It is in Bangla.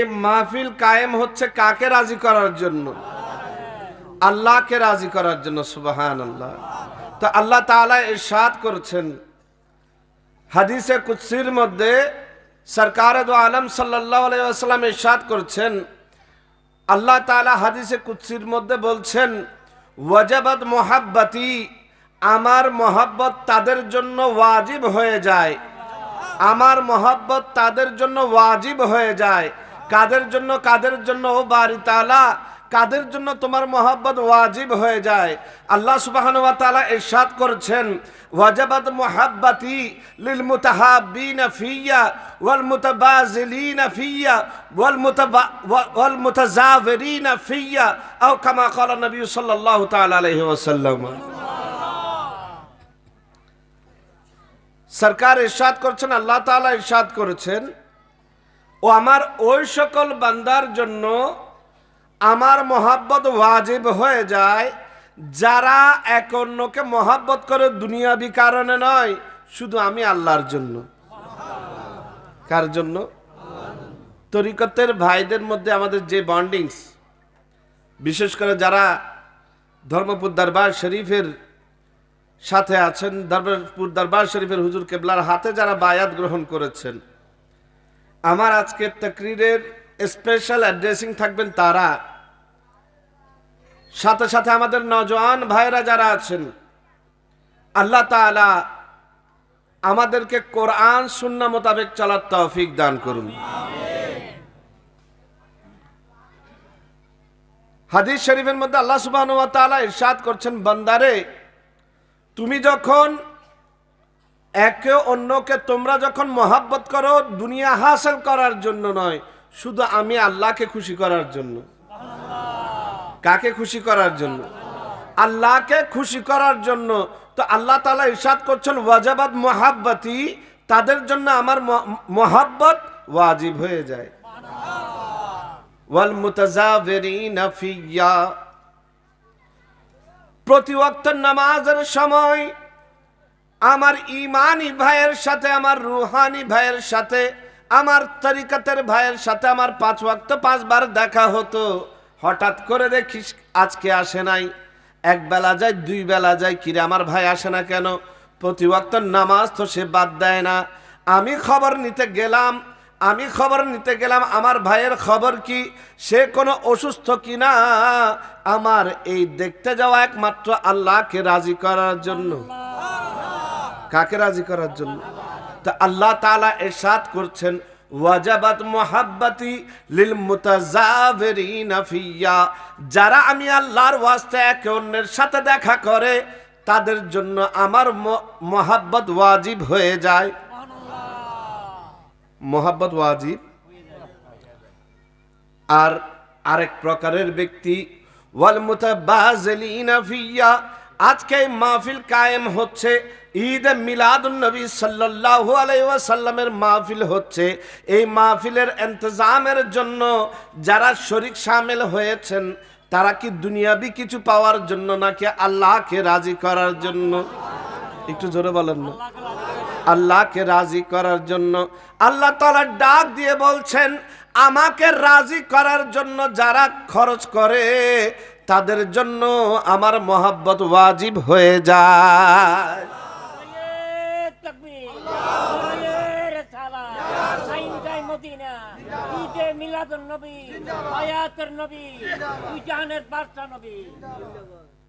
এই মাহফিল কায়েম হচ্ছে কাকে রাজি করার জন্য? আল্লাহকে রাজি করার জন্য সুবাহান আল্লাহ তো আল্লাহ তাআলা ইরশাদ করছেন হাদিসে কুৎসির মধ্যে সরকার আলম ওয়াসাল্লাম ইরশাদ করছেন, আল্লাহ তাআলা হাদিসে কুৎসির মধ্যে বলছেন, ওয়াজাবাত মোহাব্বতি, আমার মহাব্বত তাদের জন্য ওয়াজিব হয়ে যায়। আমার মহাব্বত তাদের জন্য ওয়াজিব হয়ে যায়। কাদের জন্য কাদের জন্য, ও বাড়ি তালা? কাদের জন্য তোমার মহাব্বত ওয়াজিব হয়ে যায়? আল্লাহ সুবহান ওয়া তাআলা ইরশাদ করেছেন, ওয়াজাবাত মুহাব্বতি লিল মুতাহাব্বিনা ফিয়া ওয়াল মুতাবাযিলিনা ফিয়া ওয়াল মুতাবা ওয়াল মুতাজাবিরিনা ফিয়া আও কামা ক্বালা নবী সাল্লাল্লাহু তাআলা আলাইহি ওয়াসাল্লাম। সরকার ইরশাদ করছেন, আল্লাহ তাআলা ইরশাদ করেছেন ও আমার ওই সকল বান্দার জন্য আমার মহাব্বত ওয়াজিব হয়ে যায়, যারা এক অন্যকে মহাব্বত করে দুনিয়াবি কারণে নয়, শুধু আমি আল্লাহর জন্য। কার জন্য? তরিকতের ভাইদের মধ্যে আমাদের যে বন্ডিংস বিশেষ করে যারা ধর্মপুর দরবার শরীফের সাথে আছেন দরবারপুর দরবার শরীফের হুজুর কেবলার হাতে যারা বায়াত গ্রহণ করেছেন আমার আজকের তকরিরের স্পেশাল অ্যাড্রেসিং থাকবেন তারা। সাথে সাথে আমাদের নজওয়ান ভাইরা যারা আছেন, আল্লাহ তাআলা আমাদেরকে কোরআন সুন্না মোতাবেক চলার তৌফিক দান করুন। হাদিস শরীফের মধ্যে আল্লাহ তাআলা ইরশাদ করছেন, বান্দারে, তুমি যখন একে অন্যকে তোমরা যখন মহাব্বত করো, দুনিয়া হাসিল করার জন্য নয়, শুধু আমি আল্লাহকে খুশি করার জন্য। কাকে খুশি করার জন্য? আল্লাহকে খুশি করার জন্য। তো আল্লাহ তালা ইরশাদ করছেন, ওয়াজাবাত মহাব্বতি, তাদের জন্য আমার মহাব্বত ওয়াজিব হয়ে যায়। ওয়াল প্রতি নামাজের সময় আমার ইমানি ভাইয়ের সাথে, আমার রুহানি ভাইয়ের সাথে, আমার তরিকাতের ভাইয়ের সাথে আমার পাঁচ ওয়াক্ত পাঁচবার দেখা হতো। হঠাৎ করে দেখিস, আজকে আসে নাই। এক বেলা যায়, দুই বেলা যায়, কিরে আমার ভাই আসে না কেন? প্রতি ওয়াক্ত নামাজ তো সে বাদ দেয় না। আমি খবর নিতে গেলাম, আমি খবর নিতে গেলাম, আমার ভাইয়ের খবর কি? সে কোনো অসুস্থ কি না? আমার এই দেখতে যাওয়া একমাত্র আল্লাহকে রাজি করার জন্য। কাকে রাজি করার জন্য? তা আল্লাহ তাআলা ইরশাদ করছেন, ওয়াজাবাত মুহাব্বতি লিল মুতাজাবিরিনা ফিয়া। যারা আমি আল্লাহর ওয়াস্তে একে অন্যের সাথে দেখা করে, তাদের জন্য আমার মহাব্বত ওয়াজিব হয়ে যায়। মোহাব্বত ওয়াজিব? আর আরেক প্রকারের ব্যক্তি ওয়াল মুতাবাজিলিনা ফিয়া। আজকে এই মাহফিল কায়েম হচ্ছে। ঈদ মিলাদুন নবী সাল্লাল্লাহু আলাইহি ওয়াসাল্লামের মাহফিল হচ্ছে। এই মাহফিলের ইন্তজামের জন্য যারা শরিক সামিল হয়েছেন, তারা কি দুনিয়াবি কিছু পাওয়ার জন্য নাকি আল্লাহকে রাজি করার জন্য? একটু জোরে বলেন না। আল্লাহকে রাজি করার জন্য। আল্লাহ তাআলা ডাক দিয়ে বলছেন, আমাকে রাজি করার জন্য যারা খরচ করে তাদের জন্য আমার মোহাব্বত ওয়াজিব হয়ে যায়। মিলাদ নবী আয়াতের নবী নবী